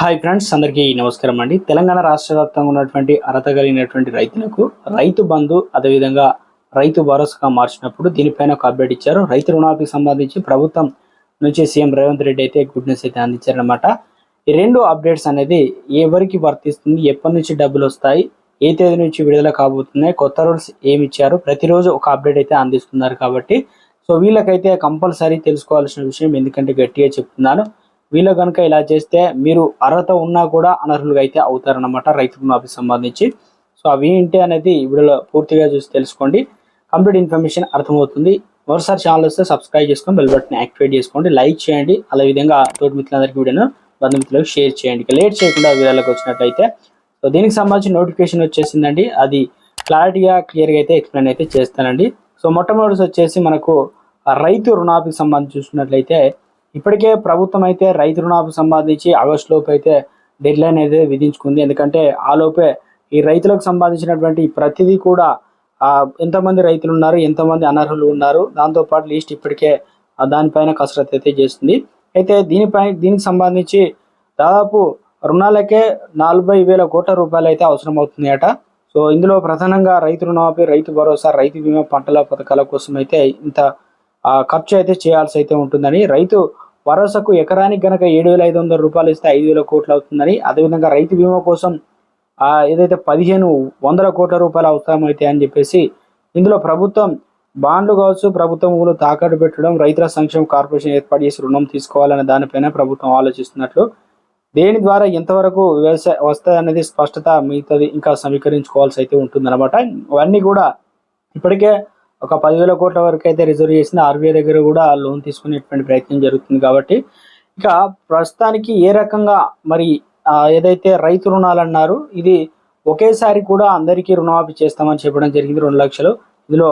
Hi friends అందరికీ నమస్కారం అండి. తెలంగాణ రాష్ట్ర వ్యాప్తంగా ఉన్నటువంటి అర్హత కలిగినటువంటి రైతులకు రైతు బంధు అదేవిధంగా రైతు భరోసాగా మార్చినప్పుడు దీనిపైన ఒక అప్డేట్ ఇచ్చారు. రైతు రుణాలకు సంబంధించి ప్రభుత్వం నుంచి సీఎం రేవంత్ రెడ్డి అయితే గుడ్ న్యూస్ అయితే అందించారనమాట ఈ రెండు అప్డేట్స్ అనేది ఎవరికి వర్తిస్తుంది ఎప్పటి నుంచి డబ్బులు వస్తాయి ఏ తేదీ నుంచి విడుదల కాబోతున్నాయి కొత్త రూల్స్ ఏమి ఇచ్చారు ప్రతిరోజు ఒక అప్డేట్ అయితే అందిస్తున్నారు కాబట్టి. సో వీళ్ళకైతే కంపల్సరీ తెలుసుకోవాల్సిన విషయం ఎందుకంటే గట్టిగా చెప్తున్నాను. వీళ్ళు కనుక ఇలా చేస్తే మీరు అర్హత ఉన్నా కూడా అనర్హులుగా అయితే అవుతారనమాట రైతు రుణాలకు సంబంధించి. సో అవి ఏంటి అనేది వీడియోలో పూర్తిగా చూసి తెలుసుకోండి. కంప్లీట్ ఇన్ఫర్మేషన్ అర్థమవుతుంది. మరోసారి ఛానల్ వస్తే సబ్స్క్రైబ్ చేసుకొని బెల్ బటన్ యాక్టివేట్ చేసుకోండి. లైక్ చేయండి. అదే విధంగా తోటి మిత్రులందరికీ వీడియోను బంధుమిత్రులకు షేర్ చేయండి. లేట్ చేయకుండా వీడియోలోకి వచ్చినట్లయితే సో దీనికి సంబంధించి నోటిఫికేషన్ వచ్చేసిందండి. అది క్లారిటీగా క్లియర్గా అయితే ఎక్స్ప్లెయిన్ అయితే చేస్తానండి. సో మొట్టమొదటి వచ్చేసి మనకు రైతు రుణాపికి సంబంధించి చూసినట్లయితే ఇప్పటికే ప్రభుత్వం అయితే రైతు రుణాలకు సంబంధించి ఆగస్టు లోపు అయితే డెడ్ లైన్ అయితే విధించుకుంది. ఎందుకంటే ఆ లోపే ఈ రైతులకు సంబంధించినటువంటి ప్రతిదీ కూడా ఎంతమంది రైతులు ఉన్నారు ఎంతమంది అనర్హులు ఉన్నారు దాంతోపాటు లిస్ట్ ఇప్పటికే దానిపైన కసరత్తు అయితే చేస్తుంది. అయితే దీనిపై దీనికి సంబంధించి దాదాపు రుణాలకే నలభై వేల కోట్ల రూపాయలు అయితే అవసరం అవుతుందట సో ఇందులో ప్రధానంగా రైతు రుణమాఫీ రైతు భరోసా రైతు బీమా పంటల పథకాల కోసం అయితే ఇంత ఖర్చు అయితే చేయాల్సి అయితే ఉంటుందని. రైతు భరోసాకు ఎకరానికి గనక ఏడు వేల ఐదు వందల రూపాయలు ఇస్తే ఐదు వేల కోట్లు అవుతుందని. అదేవిధంగా రైతు బీమా కోసం ఏదైతే పదిహేను వందల కోట్ల రూపాయలు అవసరమైతే అని చెప్పేసి ఇందులో ప్రభుత్వం బాండ్లు కావచ్చు ప్రభుత్వం ఊళ్ళు తాకట్టు పెట్టడం రైతుల సంక్షేమ కార్పొరేషన్ ఏర్పాటు చేసి రుణం తీసుకోవాలనే దానిపైన ప్రభుత్వం ఆలోచిస్తున్నట్లు. దేని ద్వారా ఎంతవరకు వ్యవసాయ వస్తుంది అనేది స్పష్టత మిగతాది ఇంకా సమీకరించుకోవాల్సి అయితే ఉంటుందన్నమాట. ఇవన్నీ కూడా ఇప్పటికే ఒక పదివేల కోట్ల వరకు అయితే రిజర్వ్ చేసింది. ఆర్బీఐ దగ్గర కూడా లోన్ తీసుకునేటువంటి ప్రయత్నం జరుగుతుంది కాబట్టి. ఇక ప్రస్తుతానికి ఏ రకంగా మరి ఏదైతే రైతు రుణాలు అన్నారు ఇది ఒకేసారి కూడా అందరికీ రుణమాఫీ చేస్తామని చెప్పడం జరిగింది రెండు లక్షలు. ఇందులో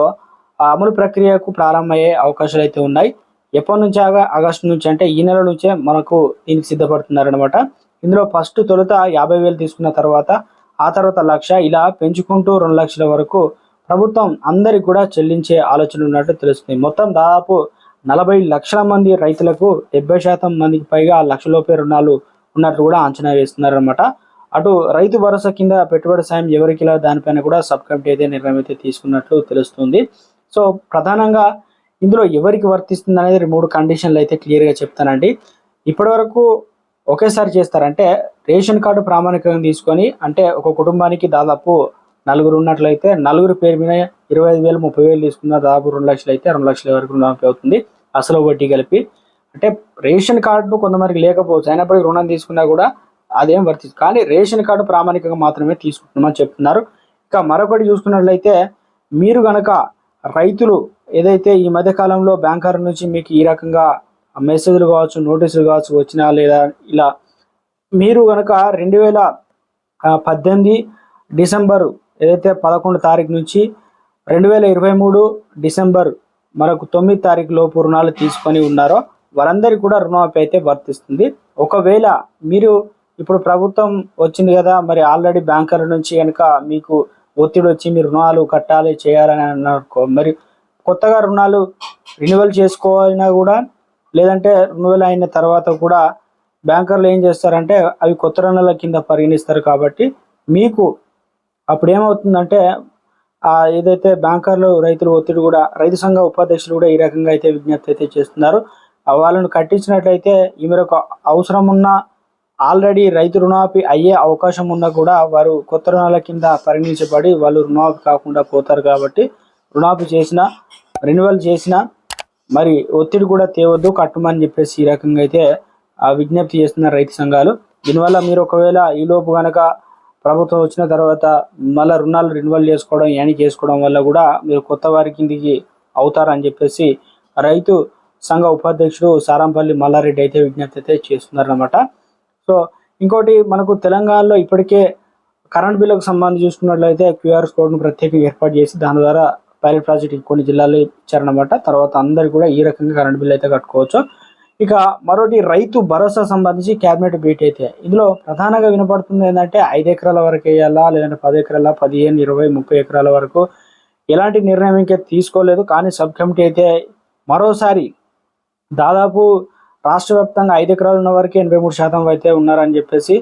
అమలు ప్రక్రియకు ప్రారంభమయ్యే అవకాశాలు అయితే ఉన్నాయి. ఎప్పటి నుంచి ఆగస్టు నుంచి అంటే ఈ నెల నుంచే మనకు దీనికి సిద్ధపడుతున్నారనమాట ఇందులో ఫస్ట్ తొలుత యాభై వేలు తీసుకున్న తర్వాత ఆ తర్వాత లక్ష. ఇలా పెంచుకుంటూ రెండు లక్షల వరకు ప్రభుత్వం అందరికి కూడా చెల్లించే ఆలోచన ఉన్నట్టు తెలుస్తుంది. మొత్తం దాదాపు నలభై లక్షల మంది రైతులకు డెబ్బై శాతం మందికి పైగా లక్షలోపే రుణాలు ఉన్నట్లు కూడా అంచనా వేస్తున్నారనమాట అటు రైతు భరోసా కింద పెట్టుబడి సాయం ఎవరికిలా దానిపైన కూడా సబ్ కమిటీ అయితే నిర్ణయం అయితే తీసుకున్నట్లు తెలుస్తుంది. సో ప్రధానంగా ఇందులో ఎవరికి వర్తిస్తుంది అనేది మూడు కండిషన్లు అయితే క్లియర్గా చెప్తానండి. ఇప్పటి వరకు ఒకేసారి చేస్తారంటే రేషన్ కార్డు ప్రామాణికంగా తీసుకొని అంటే ఒక కుటుంబానికి దాదాపు నలుగురు ఉన్నట్లయితే నలుగురు పేరు మీద ఇరవై ఐదు వేలు ముప్పై వేలు తీసుకున్న దాదాపు రెండు లక్షలు అయితే రెండు లక్షల వరకు రుణమాఫీ అవుతుంది. అసలు వడ్డీ కలిపి. అంటే రేషన్ కార్డు కొంతమందికి లేకపోవచ్చు అయినప్పటికీ రుణం తీసుకున్నా కూడా అదేం వర్తిస్తుంది కానీ రేషన్ కార్డు ప్రామాణికంగా మాత్రమే తీసుకుంటున్నామని చెప్తున్నారు. ఇక మరొకటి చూసుకున్నట్లయితే మీరు గనక రైతులు ఏదైతే ఈ మధ్యకాలంలో బ్యాంకర్ నుంచి మీకు ఈ రకంగా మెసేజ్లు కావచ్చు నోటీసులు కావచ్చు వచ్చినా లేదా ఇలా మీరు గనక రెండు వేల పద్దెనిమిది డిసెంబరు ఏదైతే పదకొండు తారీఖు నుంచి రెండు వేల ఇరవై మూడు డిసెంబర్ మనకు తొమ్మిది తారీఖు లోపు రుణాలు తీసుకొని ఉన్నారో వారందరికీ కూడా రుణమాఫీ అయితే వర్తిస్తుంది. ఒకవేళ మీరు ఇప్పుడు ప్రభుత్వం వచ్చింది కదా మరి ఆల్రెడీ బ్యాంకర్ల నుంచి కనుక మీకు ఒత్తిడి వచ్చి మీరు రుణాలు కట్టాలి చేయాలని అన్నారు మరి కొత్తగా రుణాలు రెన్యువల్ చేసుకోవాలన్నా కూడా లేదంటే రెన్యువల్ అయిన తర్వాత కూడా బ్యాంకర్లు ఏం చేస్తారంటే అవి కొత్త రుణాల కింద పరిగణిస్తారు కాబట్టి మీకు అప్పుడు ఏమవుతుందంటే ఆ ఏదైతే బ్యాంకర్లు రైతులు ఒత్తిడి కూడా రైతు సంఘ ఉపాధ్యక్షులు కూడా ఈ రకంగా అయితే విజ్ఞప్తి అయితే చేస్తున్నారు. వాళ్ళను కట్టించినట్లయితే ఈ మేరకు అవసరం ఉన్న ఆల్రెడీ రైతు రుణమాఫీ అయ్యే అవకాశం ఉన్నా కూడా వారు కొత్త రుణాల కింద పరిగణించబడి వాళ్ళు రుణమాఫీ కాకుండా పోతారు కాబట్టి రుణమాఫీ చేసిన రెన్యువల్ చేసిన మరి ఒత్తిడి కూడా తేవద్దు కట్టమని చెప్పేసి ఈ రకంగా అయితే ఆ విజ్ఞప్తి చేస్తున్నారు రైతు సంఘాలు. దీనివల్ల మీరు ఒకవేళ ఈ లోపు ప్రభుత్వం వచ్చిన తర్వాత మళ్ళీ రుణాలు రెన్యువల్ చేసుకోవడం యాని చేసుకోవడం వల్ల కూడా మీరు కొత్త వారి కిందికి అవుతారని చెప్పేసి రైతు సంఘ ఉపాధ్యక్షుడు సారంపల్లి మల్లారెడ్డి అయితే విజ్ఞప్తి అయితే చేస్తున్నారనమాట సో ఇంకోటి మనకు తెలంగాణలో ఇప్పటికే కరెంట్ బిల్లుకు సంబంధించి చూసుకున్నట్లయితే క్యూఆర్ కోడ్ను ప్రత్యేకంగా ఏర్పాటు చేసి దాని ద్వారా పైలట్ ప్రాజెక్ట్ కొన్ని జిల్లాల్లో ఇచ్చారనమాట తర్వాత అందరు కూడా ఈ రకంగా కరెంట్ బిల్ అయితే కట్టుకోవచ్చు. ఇక మరోటి రైతు భరోసా సంబంధించి కేబినెట్ భేటీ అయితే. ఇందులో ప్రధానంగా వినపడుతుంది ఏంటంటే ఐదు ఎకరాల వరకు వేయాలా లేదంటే పది ఎకరాల పదిహేను ఇరవై ముప్పై ఎకరాల వరకు ఎలాంటి నిర్ణయం ఇంకా తీసుకోలేదు. కానీ సబ్ కమిటీ అయితే మరోసారి దాదాపు రాష్ట్ర వ్యాప్తంగా ఐదు ఎకరాలు ఉన్న వరకు ఎనభై మూడు శాతం అయితే ఉన్నారని చెప్పేసి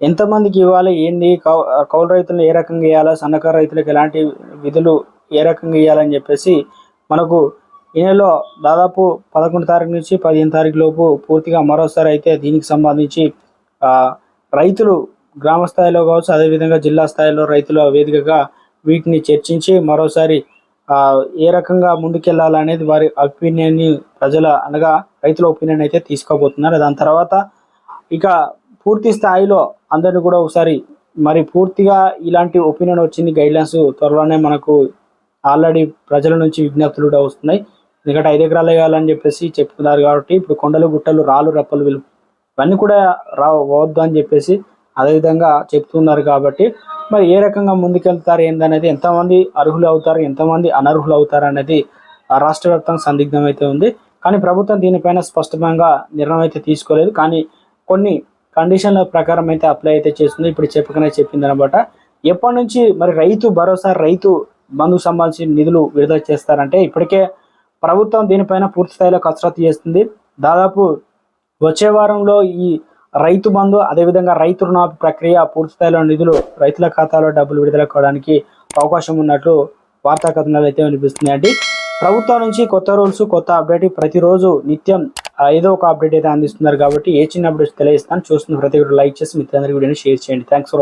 ఎంతమందికి ఇవ్వాలి ఏంది కౌ కౌలు రైతులను ఏ రకంగా ఇవ్వాలి సన్నకారు రైతులకు ఎలాంటి విధులు ఏ రకంగా ఇవ్వాలని చెప్పేసి మనకు ఈ నెలలో దాదాపు పదకొండు తారీఖు నుంచి పదిహేను తారీఖు లోపు పూర్తిగా మరోసారి అయితే దీనికి సంబంధించి రైతులు గ్రామ స్థాయిలో కావచ్చు అదేవిధంగా జిల్లా స్థాయిలో రైతుల వేదికగా వీటిని చర్చించి మరోసారి ఏ రకంగా ముందుకెళ్ళాలనేది వారి ఒపీనియన్ని ప్రజల అనగా రైతుల ఒపీనియన్ అయితే తీసుకోబోతున్నారు. దాని తర్వాత ఇక పూర్తి స్థాయిలో అందరిని కూడా ఒకసారి మరి పూర్తిగా ఇలాంటి ఒపీనియన్ వచ్చింది గైడ్లైన్స్ త్వరలోనే మనకు ఆల్రెడీ ప్రజల నుంచి విజ్ఞప్తులు కూడా వస్తున్నాయి. ఎందుకంటే ఐదు ఎకరాలు వేయాలని చెప్పేసి చెప్తున్నారు కాబట్టి ఇప్పుడు కొండలు గుట్టలు రాళ్ళు రెప్పలు వెలుపు ఇవన్నీ కూడా రావద్దు అని చెప్పేసి అదేవిధంగా చెప్తున్నారు కాబట్టి మరి ఏ రకంగా ముందుకెళ్తారు ఏందనేది ఎంతమంది అర్హులు అవుతారు ఎంతమంది అనర్హులు అవుతారు అనేది రాష్ట్ర వ్యాప్తంగా సందిగ్ధం అయితే ఉంది. కానీ ప్రభుత్వం దీనిపైన స్పష్టంగా నిర్ణయం అయితే తీసుకోలేదు. కానీ కొన్ని కండిషన్ల ప్రకారం అయితే అప్లై అయితే చేస్తుంది. ఇప్పుడు చెప్పకనే చెప్పింది అనమాట ఎప్పటి నుంచి మరి రైతు భరోసా రైతు బంధుకు సంబంధించిన నిధులు విడుదల చేస్తారంటే ఇప్పటికే ప్రభుత్వం దీనిపైన పూర్తి స్థాయిలో కసరత్తు చేస్తుంది. దాదాపు వచ్చే వారంలో ఈ రైతు బంధు అదేవిధంగా రైతు రుణాపి ప్రక్రియ పూర్తి స్థాయిలో నిధులు రైతుల ఖాతాలో డబ్బులు విడుదల కావడానికి అవకాశం ఉన్నట్లు వార్తా కథనాలు అయితే వినిపిస్తున్నాయండి ప్రభుత్వం నుంచి కొత్త రూల్స్ కొత్త అప్డేట్ ప్రతిరోజు నిత్యం ఏదో ఒక అప్డేట్ అయితే అందిస్తున్నారు కాబట్టి ఏ చిన్న అప్డేట్స్ తెలియజేస్తాను. చూస్తున్న ప్రతి ఒక్కరు లైక్ చేసి మిత్రులందరికీ వీడియోని షేర్ చేయండి. Thanks for